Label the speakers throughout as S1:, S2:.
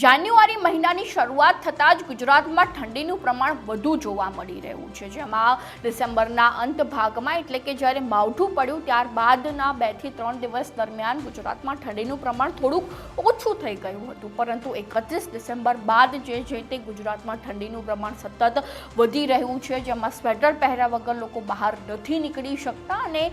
S1: જાન્યુઆરી મહિનાની શરૂઆત થતાં જ ગુજરાતમાં ઠંડીનું પ્રમાણ વધુ જોવા મળી રહ્યું છે. જેમાં ડિસેમ્બરના અંત ભાગમાં એટલે કે જ્યારે માવઠું પડ્યું ત્યારબાદના બેથી ત્રણ દિવસ દરમિયાન ગુજરાતમાં ઠંડીનું પ્રમાણ થોડુંક ઓછું થઈ ગયું હતું. પરંતુ એકત્રીસ ડિસેમ્બર બાદ જે છે તે ગુજરાતમાં ઠંડીનું પ્રમાણ સતત વધી રહ્યું છે. જેમાં સ્વેટર પહેર્યા વગર લોકો બહાર નથી નીકળી શકતા અને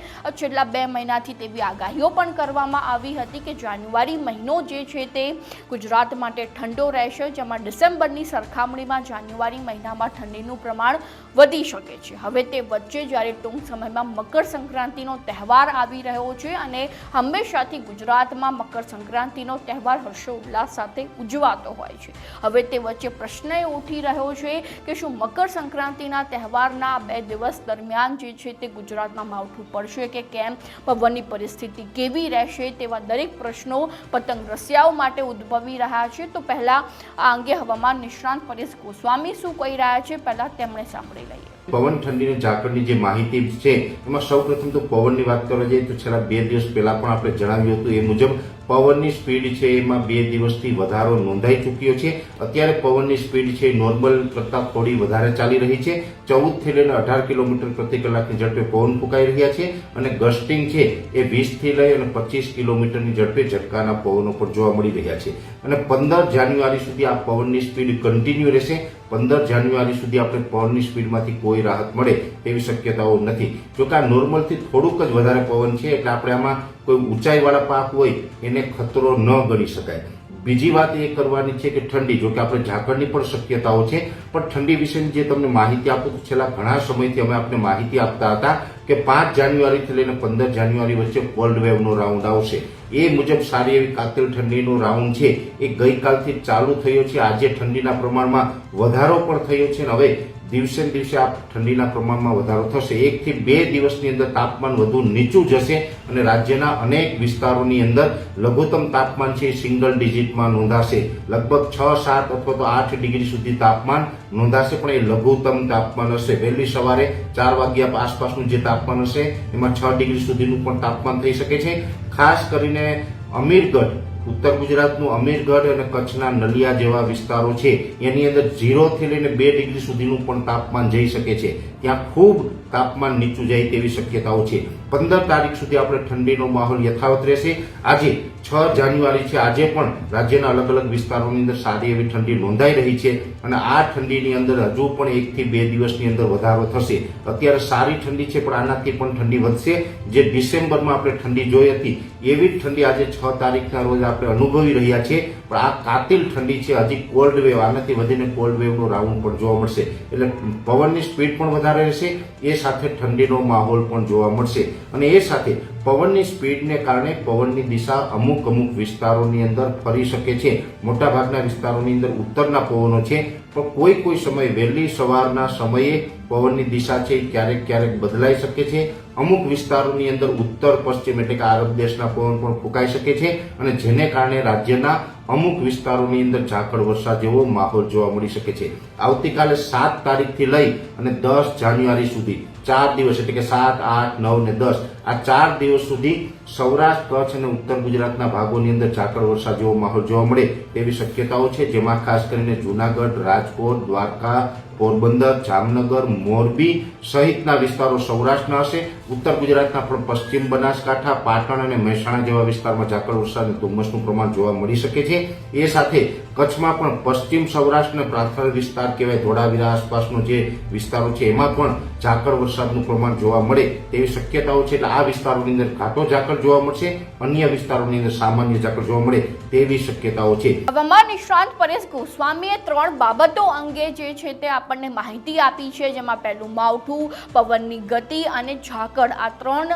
S1: છેલ્લા બે મહિનાથી તેવી આગાહીઓ પણ કરવામાં આવી હતી કે જાન્યુઆરી મહિનો જે છે તે ગુજરાત માટે ઠંડો રહેશે, જેમાં ડિસેમ્બરની સરખામણીમાં જાન્યુઆરી મહિનામાં ઠંડીનું પ્રમાણ વધી શકે છે. હવે તે વચ્ચે જ્યારે ટૂંક સમયમાં મકર સંક્રાંતિનો તહેવાર આવી રહ્યો છે અને હંમેશાથી ગુજરાતમાં મકર સંક્રાંતિનો તહેવાર હર્ષોલ્લાસ સાથે ઉજવાતો હોય છે. હવે તે વચ્ચે પ્રશ્ન એ ઉઠી રહ્યો છે કે શું મકર સંક્રાંતિના તહેવારના બે દિવસ દરમિયાન જે છે તે ગુજરાતમાં માવઠું પડશે કે કેમ? પવનની પરિસ્થિતિ કેવી રહેશે તેવા દરેક પ્રશ્નો પતંગ રસિયાઓ માટે ઉદ્ભવી રહ્યા છે. તો પહેલા આ અંગે હવામાન નિષ્ણાંત પરેશ ગોસ્વામી શું કહી રહ્યા છે, પહેલા તેમણે સાંભળી લઈએ.
S2: પવન ઠંડીને ઝાકળની જે માહિતી છે, એમાં સૌપ્રથમ તો પવનની વાત કરવા જઈએ તો છેલ્લા બે દિવસ પહેલા પણ આપણે જણાવ્યું હતું એ મુજબ પવનની સ્પીડ છે એમાં બે દિવસથી વધારો નોંધાઈ ચૂક્યો છે. અત્યારે પવનની સ્પીડ છે નોર્મલ કરતાં થોડી વધારે ચાલી રહી છે. ચૌદથી લઈને અઢાર કિલોમીટર પ્રતિ કલાકની ઝડપે પવન ફૂંકાઈ રહ્યા છે અને ગસ્ટિંગ છે એ વીસથી લઈ અને પચીસ કિલોમીટરની ઝડપે ઝટકાના પવનો પણ જોવા મળી રહ્યા છે. અને પંદર જાન્યુઆરી સુધી આ પવનની સ્પીડ કન્ટિન્યુ રહેશે. પંદર જાન્યુઆરી સુધી આપણે પવનની સ્પીડમાંથી કોઈ રાહત મળે એવી શક્યતાઓ નથી. જોકે આ નોર્મલથી થોડુંક જ વધારે પવન છે એટલે આપણે આમાં કોઈ ઊંચાઈવાળા પાક હોય, એને ખતરો ન ગણી શકાય. બીજી વાત એ કરવાની છે કે ઠંડી, જો કે આપણે ઝાકળની પણ શક્યતાઓ છે, પણ ઠંડી વિશેની જે તમને માહિતી આપું તો છેલ્લા ઘણા સમયથી અમે આપને માહિતી આપતા હતા કે પાંચ જાન્યુઆરીથી લઈને પંદર જાન્યુઆરી વચ્ચે કોલ્ડ વેવનો રાઉન્ડ આવશે. એ મુજબ સારી એવી કાતિલ ઠંડીનો રાઉન્ડ છે. એ ગઈકાલથી ચાલુ થયો છે. આજે ઠંડીના પ્રમાણમાં વધારો પણ થયો છે અને હવે દિવસે દિવસે આ ઠંડીના પ્રમાણમાં વધારો થશે. એકથી બે દિવસની અંદર તાપમાન વધુ નીચું જશે અને રાજ્યના અનેક વિસ્તારોની અંદર લઘુત્તમ તાપમાન છે સિંગલ ડિજિટમાં નોંધાશે. લગભગ છ, સાત અથવા તો આઠ ડિગ્રી સુધી તાપમાન નોંધાશે, પણ એ લઘુત્તમ તાપમાન હશે. વહેલી સવારે ચાર વાગ્યા આસપાસનું જે તાપમાન હશે, એમાં છ ડિગ્રી સુધીનું પણ તાપમાન થઈ શકે છે. ખાસ કરીને અમીરગઢ, ઉત્તર ગુજરાતનું અમીરગઢ અને કચ્છના નલિયા જેવા વિસ્તારો છે. એની અંદર ઝીરોથી લઈને બે ડિગ્રી સુધીનું પણ તાપમાન જઈ શકે છે. ત્યાં ખૂબ તાપમાન નીચું જાય તેવી શક્યતાઓ છે. પંદર તારીખ સુધી આપણે ઠંડીનો માહોલ યથાવત રહેશે. આજે છ જાન્યુઆરી છે આજે પણ રાજ્યના અલગ અલગ વિસ્તારોની અંદર સારી એવી ઠંડી નોંધાઈ રહી છે અને આ ઠંડીની અંદર હજુ પણ એકથી બે દિવસની અંદર વધારો થશે. અત્યારે સારી ઠંડી છે, પણ આનાથી પણ ઠંડી વધશે. જે ડિસેમ્બરમાં આપણે ઠંડી જોઈ હતી, એવી જ ઠંડી આજે છ તારીખના રોજ આપણે અનુભવી રહ્યા છીએ. પણ આ કાતિલ ઠંડી છે, હજી કોલ્ડ વેવ, આનાથી વધીને કોલ્ડ વેવનો રાઉન્ડ પણ જોવા મળશે. એટલે પવનની સ્પીડ પણ વધારે રહેશે, એ સાથે ઠંડીનો માહોલ પણ જોવા મળશે. અને એ સાથે પવનની સ્પીડને કારણે પવનની દિશા અમુક અમુક વિસ્તારોની અંદર ફરી શકે છે. મોટાભાગના વિસ્તારોની અંદર ઉત્તરના પવનો છે. પણ કોઈ કોઈ સમય વહેલી સવારના સમયે પવનની દિશા છે ક્યારેક ક્યારેક બદલાઈ શકે છે. અમુક વિસ્તારોની અંદર ઉત્તર, પશ્ચિમ એટલે કે આરબ દેશના પવન પણ ફૂંકાઈ શકે છે અને જેને કારણે રાજ્યના અમુક વિસ્તારોની અંદર ઝાકળ વરસાદ જેવો માહોલ જોવા મળી શકે છે. આવતીકાલે સાત તારીખથી લઈ અને દસ જાન્યુઆરી સુધી ચાર દિવસ એટલે કે સાત, આઠ, નવ ને દસ. આ ચાર દિવસ સુધી સૌરાષ્ટ્ર, કચ્છ અને ઉત્તર ગુજરાતના ભાગોની અંદર ઝાકળ વર્ષા જેવો માહોલ જોવા મળે તેવી શક્યતાઓ છે, જેમાં ખાસ કરીને જુનાગઢ, રાજકોટ, દ્વારકા, પોરબંદર, જામનગર, મોરબી સહિતના વિસ્તારો સૌરાષ્ટ્રના હશે. ઉત્તર ગુજરાતના પણ પશ્ચિમ બનાસકાંઠા, પાટણ અને મહેસાણા જેવા વિસ્તારમાં ઝાકળ વરસાદ અને ધુમ્મસનું પ્રમાણ જોવા મળી શકે છે. એ સાથે કચ્છમાં પણ પશ્ચિમ સૌરાષ્ટ્ર અને પ્રાંતળ વિસ્તાર કહેવાય, ધોળાવીરા આસપાસનો જે વિસ્તારો છે, એમાં પણ ઝાકળ વરસાદનું પ્રમાણ જોવા મળે તેવી શક્યતાઓ છે. એટલે આ વિસ્તારોની અંદર ઘાટો ઝાકળ જોવા મળશે, અન્ય વિસ્તારોની અંદર સામાન્ય ઝાકળ જોવા મળે તેવી શક્યતાઓ છે.
S1: હવામાન નિષ્ણાંત પરેશ ગોસ્વામીએ ત્રણ બાબતો અંગે જે છે તે આપણને માહિતી આપી છે, જેમાં પહેલું માવઠું, પવનની ગતિ અને ઝાકળ. આ ત્રણ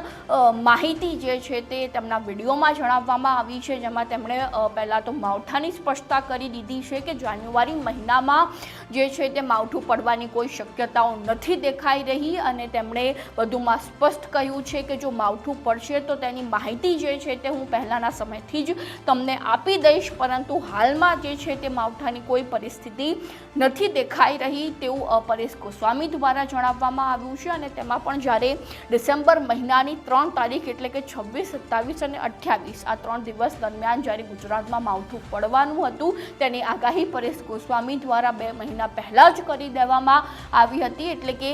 S1: માહિતી જે છે તે તેમના વિડીયોમાં જણાવવામાં આવી છે, જેમાં તેમણે પહેલાં તો માવઠાની સ્પષ્ટતા કરી દીધી છે કે જાન્યુઆરી મહિનામાં જે છે તે માવઠું પડવાની કોઈ શક્યતાઓ નથી દેખાઈ રહી અને તેમણે વધુમાં સ્પષ્ટ કહ્યું છે કે જો માવઠું પડશે તો તેની માહિતી જે છે તે હું પહેલાંના સમયથી જ તમને આપી દઈશ, પરંતુ હાલમાં જે છે તે માવઠાની કોઈ પરિસ્થિતિ નથી દેખાઈ રહી તેવું પરેશ ગોસ્વામી દ્વારા જણાવવામાં આવ્યું છે અને તેમાં પણ જ્યારે ડિસેમ્બર મહિનાની ત્રણ તારીખ એટલે કે છવ્વીસ, સત્તાવીસ અને અઠ્યાવીસ આ ત્રણ દિવસ દરમિયાન જ્યારે ગુજરાતમાં માવઠું પડવાનું હતું, તેની આગાહી પરેશ ગોસ્વામી દ્વારા બે મહિના પહેલાં જ કરી દેવામાં આવી હતી એટલે કે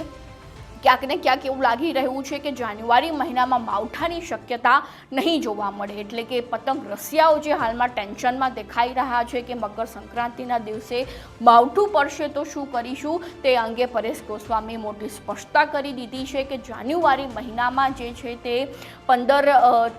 S1: ક્યાંક ને ક્યાંક એવું લાગી રહ્યું છે કે જાન્યુઆરી મહિનામાં માવઠાની શક્યતા નહીં જોવા મળે. એટલે કે પતંગ રસિયાઓ જે હાલમાં ટેન્શનમાં દેખાઈ રહ્યા છે કે મકર સંક્રાંતિના દિવસે માવઠું પડશે તો શું કરીશું? તે અંગે પરેશ ગોસ્વામીએ મોટી સ્પષ્ટતા કરી દીધી છે કે જાન્યુઆરી મહિનામાં જે છે તે પંદર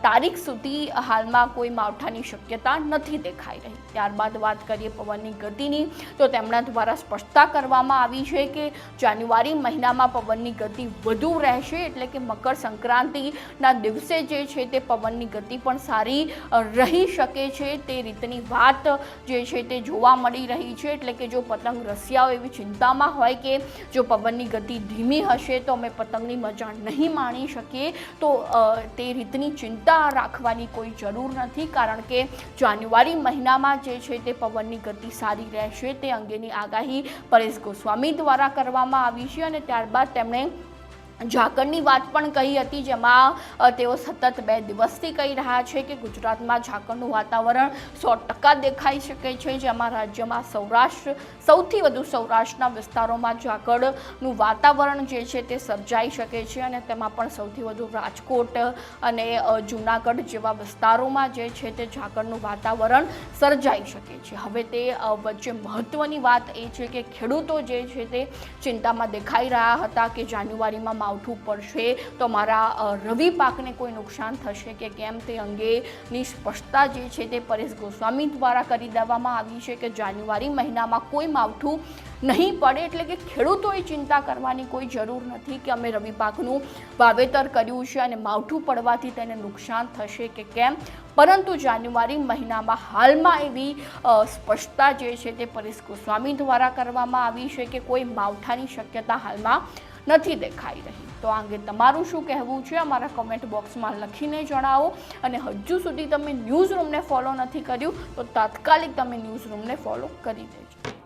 S1: તારીખ સુધી હાલમાં કોઈ માવઠાની શક્યતા નથી દેખાઈ રહી. ત્યારબાદ વાત કરીએ પવનની ગતિની, તો તેમના દ્વારા સ્પષ્ટતા કરવામાં આવી છે કે જાન્યુઆરી મહિનામાં પવનની ગતિ વધુ રહેશે એટલે કે મકર સંક્રાંતિના દિવસે જે છે તે પવનની ગતિ પણ સારી રહી શકે છે. તે રીતની વાત જે છે તે જોવા મળી રહી છે. એટલે કે જો પતંગ રસિયાઓ એવી ચિંતામાં હોય કે જો પવનની ગતિ ધીમી હશે તો અમે પતંગની મજા નહીં માણી શકીએ, તો તે રીતની ચિંતા રાખવાની કોઈ જરૂર નથી. કારણ કે જાન્યુઆરી મહિનામાં જે છે તે પવનની ગતિ સારી રહેશે તે અંગેની આગાહી પરેશ ગોસ્વામી દ્વારા કરવામાં આવી છે અને ત્યારબાદ તેમણે ઝાકળની વાત પણ કહી હતી, જેમાં તેઓ સતત બે દિવસથી કહી રહ્યા છે કે ગુજરાતમાં ઝાકળનું વાતાવરણ સો ટકા દેખાઈ શકે છે, જેમાં રાજ્યમાં સૌરાષ્ટ્ર, સૌથી વધુ સૌરાષ્ટ્રના વિસ્તારોમાં ઝાકળનું વાતાવરણ જે છે તે સર્જાઈ શકે છે અને તેમાં પણ સૌથી વધુ રાજકોટ અને જૂનાગઢ જેવા વિસ્તારોમાં જે છે તે ઝાકળનું વાતાવરણ સર્જાઈ શકે છે. હવે તે વચ્ચે મહત્ત્વની વાત એ છે કે ખેડૂતો જે છે તે ચિંતામાં દેખાઈ રહ્યા હતા કે જાન્યુઆરીમાં માવઠું પડશે. તો મારા રવિ પાકને કોઈ નુકસાન થશે કે કેમ તે અંગેની સ્પષ્ટતા જે છે તે પરેશ ગોસ્વામી દ્વારા કરી દેવામાં આવી છે કે જાન્યુઆરી મહિનામાં કોઈ માવઠું નહીં પડે એટલે કે ખેડૂતોએ ચિંતા કરવાની કોઈ જરૂર નથી કે અમે રવિ પાકનું વાવેતર કર્યું છે અને માવઠું પડવાથી તેને નુકસાન થશે કે કેમ? પરંતુ જાન્યુઆરી મહિનામાં હાલમાં એવી સ્પષ્ટતા જે છે તે પરેશ ગોસ્વામી દ્વારા કરવામાં આવી છે કે કોઈ માવઠાની શક્યતા હાલમાં નથી દેખાઈ રહી. તો આ અંગે તમારું શું કહેવું છે અમારા કમેન્ટ બોક્સમાં લખીને જણાવો. અને હજુ સુધી તમે ન્યૂઝ રૂમને ફોલો નથી કર્યું, તો તાત્કાલિક તમે ન્યૂઝ રૂમને ફોલો કરી દેજો.